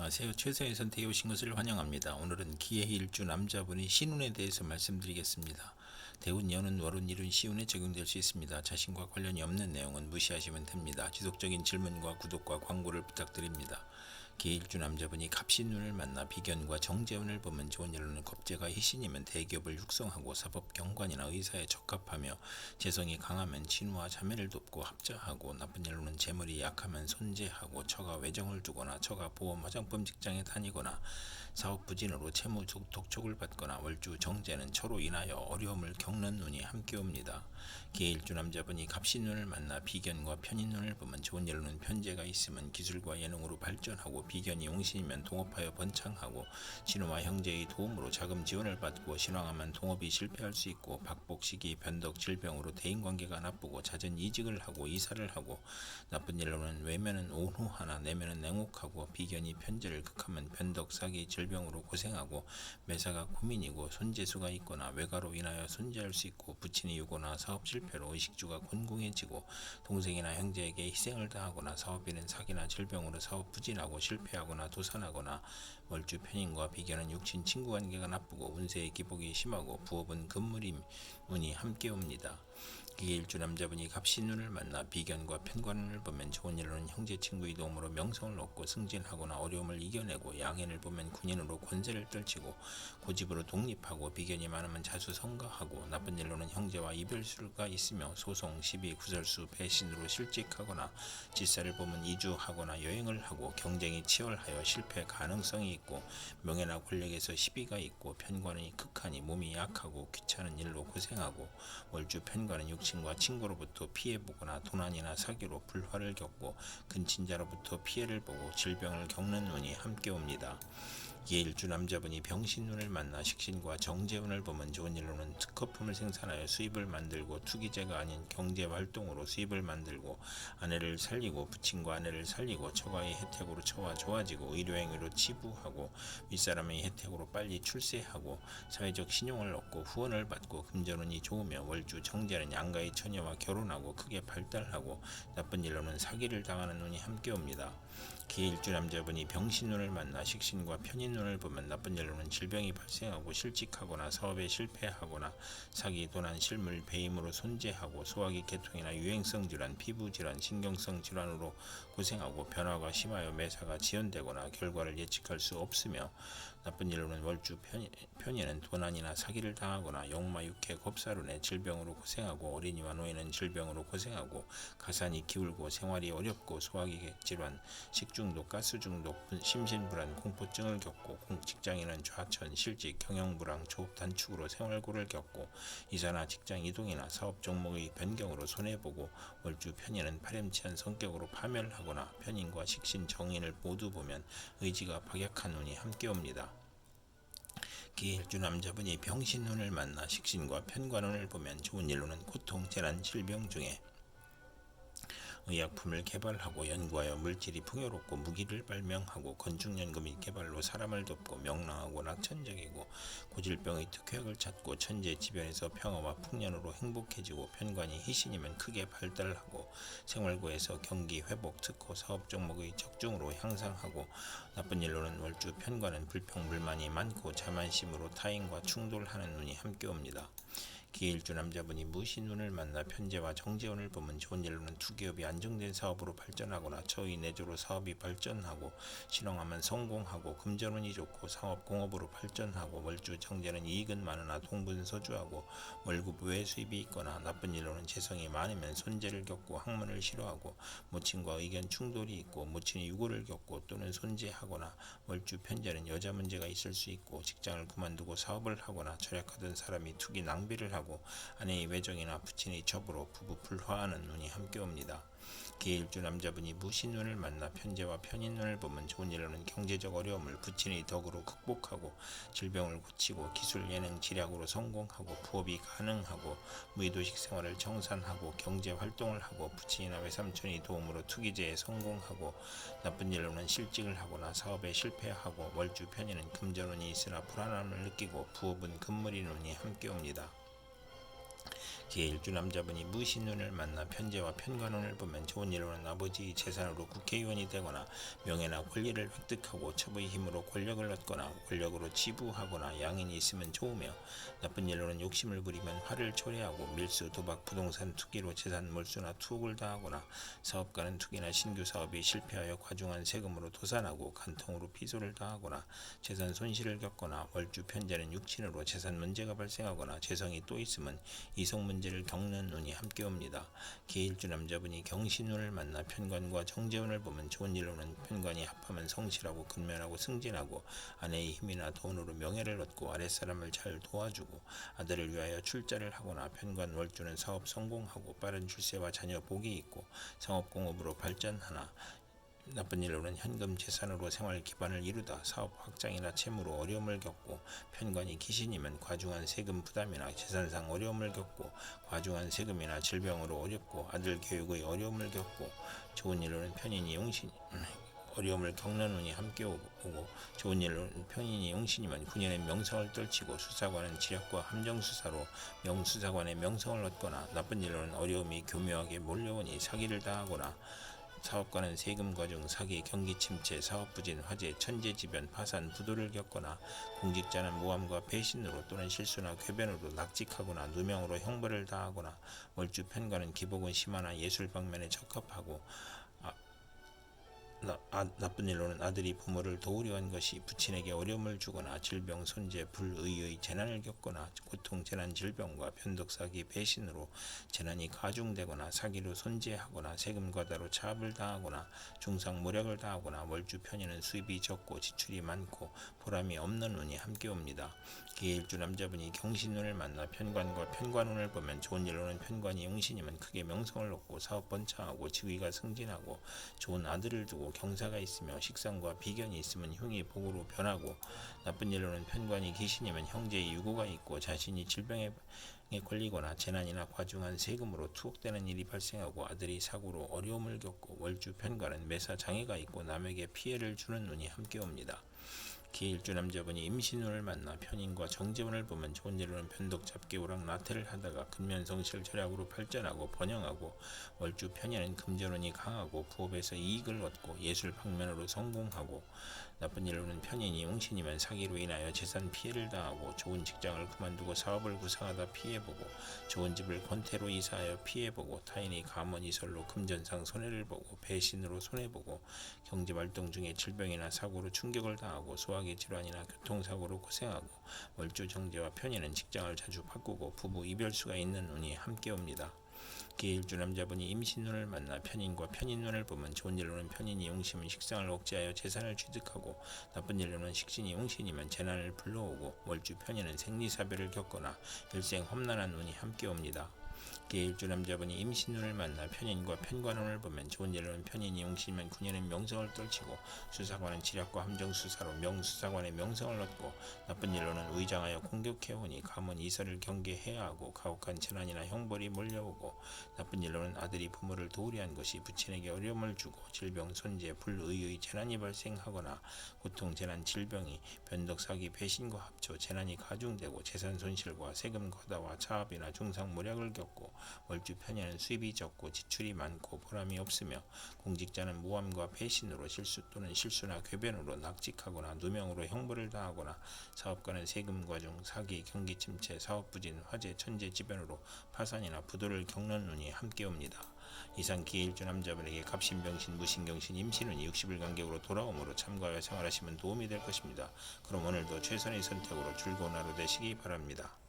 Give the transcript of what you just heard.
안녕하세요. 최선의 선택에 오신 것을 환영합니다. 오늘은 기해 일주 남자분이 신운에 대해서 말씀드리겠습니다. 대운, 연운, 월운, 일운, 시운에 적용될 수 있습니다. 자신과 관련이 없는 내용은 무시하시면 됩니다. 지속적인 질문과 구독과 광고를 부탁드립니다. 기해 일주 남자분이 갑신운을 만나 비견과 정재운을 보면 좋은 일로는 겁재가 희신이면 대기업을 육성하고 사법 경관이나 의사에 적합하며 재성이 강하면 친우와 자매를 돕고 합자하고 나쁜 일로는 재물이 약하면 손재하고 처가 외정을 두거나 처가 보험 화장품 직장에 다니거나 사업 부진으로 채무 족- 독촉을 받거나 월주 정제는 처로 인하여 어려움을 겪는 눈이 함께 옵니다. 기일주 남자분이 갑신눈을 만나 비견과 편인눈을 보면 좋은 일로는 편제가 있으면 기술과 예능으로 발전하고 비견이 용신이면 동업하여 번창하고 신우와 형제의 도움으로 자금 지원을 받고 신왕하면 동업이 실패할 수 있고 박복 시기 변덕 질병으로 대인관계가 나쁘고 잦은 이직을 하고 이사를 하고 나쁜 일로는 외면은 온후하나 내면은 냉혹하고 비견이 편제를 극하면 변덕 사기 질 병으로 고생하고 매사가 고민이고 손재수가 있거나 외가로 인하여 손재할 수 있고 부친이 유고나 사업 실패로 의식주가 곤궁해지고 동생이나 형제에게 희생을 다하거나 사업인은 사기나 질병으로 사업 부진하고 실패하거나 도산하거나 월주 편인과 비견은 육친 친구 관계가 나쁘고 운세의 기복이 심하고 부업은 금물임 운이 함께 옵니다. 기계 일주 남자분이 갑신운을 만나 비견과 편관운을 보면 좋은 일로는 형제 친구의 도움으로 명성을 얻고 승진하거나 어려움을 이겨내고 양인을 보면 군인으로 권세를 떨치고 고집으로 독립하고 비견이 많으면 자수 성가하고 나쁜 일로는 형제와 이별수가 있으며 소송, 시비, 구설수, 배신으로 실직하거나 질사를 보면 이주하거나 여행을 하고 경쟁이 치열하여 실패 가능성이 있고 명예나 권력에서 시비가 있고 편관이 극하니 몸이 약하고 귀찮은 일로 고생하고 월주 편관은 육 친과 친구로부터 피해보거나 도난이나 사기로 불화를 겪고 근친자로부터 피해를 보고 질병을 겪는 운이 함께 옵니다. 이에 일주 남자분이 병신운을 만나 식신과 정재운을 보면 좋은 일로는 특허품을 생산하여 수입을 만들고 투기제가 아닌 경제 활동으로 수입을 만들고 아내를 살리고 부친과 아내를 살리고 처가의 혜택으로 처와 좋아지고 의료행위로 치부하고 윗사람의 혜택으로 빨리 출세하고 사회적 신용을 얻고 후원을 받고 금전운이 좋으며 월주 정제는 양가의 처녀와 결혼하고 크게 발달하고 나쁜 일로는 사기를 당하는 운이 함께 옵니다. 기일주 남자분이 병신운을 만나 식신과 편인 운을 보면 나쁜 일로는 질병이 발생하고 실직하거나 사업에 실패하거나 사기, 도난, 실물, 배임으로 손재하고 소화기 계통이나 유행성 질환, 피부 질환, 신경성 질환으로 고생하고 변화가 심하여 매사가 지연되거나 결과를 예측할 수 없으며 나쁜 일로는 월주 편, 편인은 도난이나 사기를 당하거나 용마, 육해, 겁사론의 질병으로 고생하고 어린이와 노인은 질병으로 고생하고 가산이 기울고 생활이 어렵고 소화기 질환, 식중독, 가스중독, 분- 심신불안, 공포증을 겪고 공- 직장인은 좌천, 실직, 경영불황, 조업 단축으로 생활고를 겪고 이사나 직장 이동이나 사업 종목의 변경으로 손해보고 월주 편인은 파렴치한 성격으로 파멸하거나 편인과 식신, 정인을 모두 보면 의지가 박약한 운이 함께 옵니다. 기일주 남자분이 병신운을 만나 식신과 편관운을 보면 좋은 일로는 고통, 재난, 질병 중에 의약품을 개발하고 연구하여 물질이 풍요롭고 무기를 발명하고 건축연금의 개발로 사람을 돕고 명랑하고 낙천적이고 고질병의 특효약을 찾고 천재 지변에서 평화와 풍년으로 행복해지고 편관이 희신이면 크게 발달하고 생활고에서 경기 회복 특허 사업 종목의 적중으로 향상하고 나쁜 일로는 월주 편관은 불평 불만이 많고 자만심으로 타인과 충돌하는 눈이 함께 옵니다. 기일주 남자분이 무신운을 만나 편제와 정재운을 보면 좋은 일로는 투기업이 안정된 사업으로 발전하거나 처의 내조로 사업이 발전하고 신앙하면 성공하고 금전운이 좋고 상업 공업으로 발전하고 월주 정제는 이익은 많으나 동분서주하고 월급 외 수입이 있거나 나쁜 일로는 재성이 많으면 손재를 겪고 학문을 싫어하고 모친과 의견 충돌이 있고 모친이 유고를 겪고 또는 손재하거나 월주 편제는 여자 문제가 있을 수 있고 직장을 그만두고 사업을 하거나 절약하던 사람이 투기 낭비를 하고 아내의 외정이나 부친의 첩으로 부부 불화하는 눈이 함께 옵니다. 기일주 남자분이 무신운을 만나 편제와 편인운을 보면 좋은 일로는 경제적 어려움을 부친의 덕으로 극복하고 질병을 고치고 기술 예능 지략으로 성공하고 부업이 가능하고 무의도식 생활을 정산하고 경제 활동을 하고 부친이나 외삼촌의 도움으로 투기제에 성공하고 나쁜 일로는 실직을 하거나 사업에 실패하고 월주 편인은 금전운이 있으나 불안함을 느끼고 부업은 금물인 운이 함께 옵니다. 제1주 남자분이 무신운을 만나 편재와 편관운을 보면 좋은 일로는 아버지 재산으로 국회의원이 되거나 명예나 권리를 획득하고 첩의 힘으로 권력을 얻거나 권력으로 지부하거나 양인이 있으면 좋으며 나쁜 일로는 욕심을 부리면 화를 초래하고 밀수, 도박, 부동산 투기로 재산 몰수나 투옥을 당하거나 사업가는 투기나 신규 사업이 실패하여 과중한 세금으로 도산하고 간통으로 피소를 당하거나 재산 손실을 겪거나 월주 편재는 육친으로 재산 문제가 발생하거나 재성이 또 있으면 이성 문제 를 겪는 운이 함께 옵니다. 기일주 남자분이 경신운을 만나 편관과 정재운을 보면 좋은 일로 는 편관이 합하면 성실하고 근면하고 승진하고 아내의 힘이나 돈으로 명예를 얻고 아랫사람을 잘 도와주고 아들을 위하여 출자를 하거나 편관 월주는 사업 성공하고 빠른 출세와 자녀 복이 있고 상업공업으로 발전하나 나쁜 일로는 현금 재산으로 생활 기반을 이루다 사업 확장이나 채무로 어려움을 겪고 편관이 기신이면 과중한 세금 부담이나 재산상 어려움을 겪고 과중한 세금이나 질병으로 어렵고 아들 교육의 어려움을 겪고 좋은 일로는 편인이 용신 어려움을 겪는 운이 함께 오고 좋은 일로는 편인이 용신이면 9년의 명성을 떨치고 수사관은 지략과 함정수사로 명수사관의 명성을 얻거나 나쁜 일로는 어려움이 교묘하게 몰려오니 사기를 당하거나 사업가는 세금 과중, 사기, 경기 침체, 사업 부진, 화재, 천재지변, 파산, 부도를 겪거나 공직자는 모함과 배신으로 또는 실수나 궤변으로 낙직하거나 누명으로 형벌을 당하거나 월주 편관은 기복은 심하나 예술 방면에 적합하고 나, 아, 나쁜 일로는 아들이 부모를 도우려 한 것이 부친에게 어려움을 주거나 질병, 손재, 불의의 재난을 겪거나 고통, 재난, 질병과 변덕 사기, 배신으로 재난이 가중되거나 사기로 손재하거나 세금 과다로 차압을 당하거나 중상 모략을 당하거나 월주 편의는 수입이 적고 지출이 많고 보람이 없는 운이 함께 옵니다. 기일주 남자분이 경신운을 만나 편관과 편관운을 보면 좋은 일로는 편관이 용신이면 크게 명성을 얻고 사업 번창하고 지위가 승진하고 좋은 아들을 두고 경사가 있으며 식상과 비견이 있으면 흉이 복으로 변하고 나쁜 일로는 편관이 귀신이면 형제의 유고가 있고 자신이 질병에 걸리거나 재난이나 과중한 세금으로 투옥되는 일이 발생하고 아들이 사고로 어려움을 겪고 월주 편관은 매사 장애가 있고 남에게 피해를 주는 운이 함께 옵니다. 기일주 남자분이 임신운을 만나 편인과 정재운을 보면 좋은 일로는 변덕 잡기 오락 나태를 하다가 근면성실 절약으로 발전하고 번영하고 월주 편인은 금전운이 강하고 부업에서 이익을 얻고 예술 방면으로 성공하고 나쁜 일로는 편인이 용신이면 사기로 인하여 재산 피해를 당하고 좋은 직장을 그만두고 사업을 구상하다 피해보고 좋은 집을 권태로 이사하여 피해보고 타인이 감언이설로 금전상 손해를 보고 배신으로 손해보고 경제활동 중에 질병이나 사고로 충격을 당하고 소화 기 질환이나 교통사고로 고생하고 월주 정제와 편인은 직장을 자주 바꾸고 부부 이별수가 있는 운이 함께 옵니다. 기일주 남자분이 임신운을 만나 편인과 편인운을 보면 좋은 일로는 편인이 용심은 식상을 억제하여 재산을 취득하고 나쁜 일로는 식신이 용신이면 재난을 불러오고 월주 편인은 생리사별을 겪거나 일생 험난한 운이 함께 옵니다. 기일주 남자분이 임신운을 만나 편인과 편관운을 보면 좋은 일로는 편인이 용신이면 9년의 명성을 떨치고 수사관은 지략과 함정수사로 명수사관의 명성을 얻고 나쁜 일로는 의장하여 공격해오니 감은 이설을 경계해야 하고 가혹한 재난이나 형벌이 몰려오고 나쁜 일로는 아들이 부모를 도우려 한 것이 부친에게 어려움을 주고 질병, 손재, 불의의 재난이 발생하거나 고통, 재난, 질병이 변덕, 사기, 배신과 합쳐 재난이 가중되고 재산 손실과 세금 거다와 차압이나 중상 모략을 겪고 월주 편에는 수입이 적고 지출이 많고 보람이 없으며 공직자는 모함과 배신으로 실수 또는 실수나 궤변으로 낙직하거나 누명으로 형벌을 당하거나 사업가는 세금 과중, 사기, 경기 침체, 사업 부진, 화재, 천재 지변으로 파산이나 부도를 겪는 운이 함께 옵니다. 이상 기일주 남자분에게 갑신병신, 무신경신, 임신운이 60일 간격으로 돌아오므로 참가하여 생활하시면 도움이 될 것입니다. 그럼 오늘도 최선의 선택으로 즐거운 하루 되시기 바랍니다.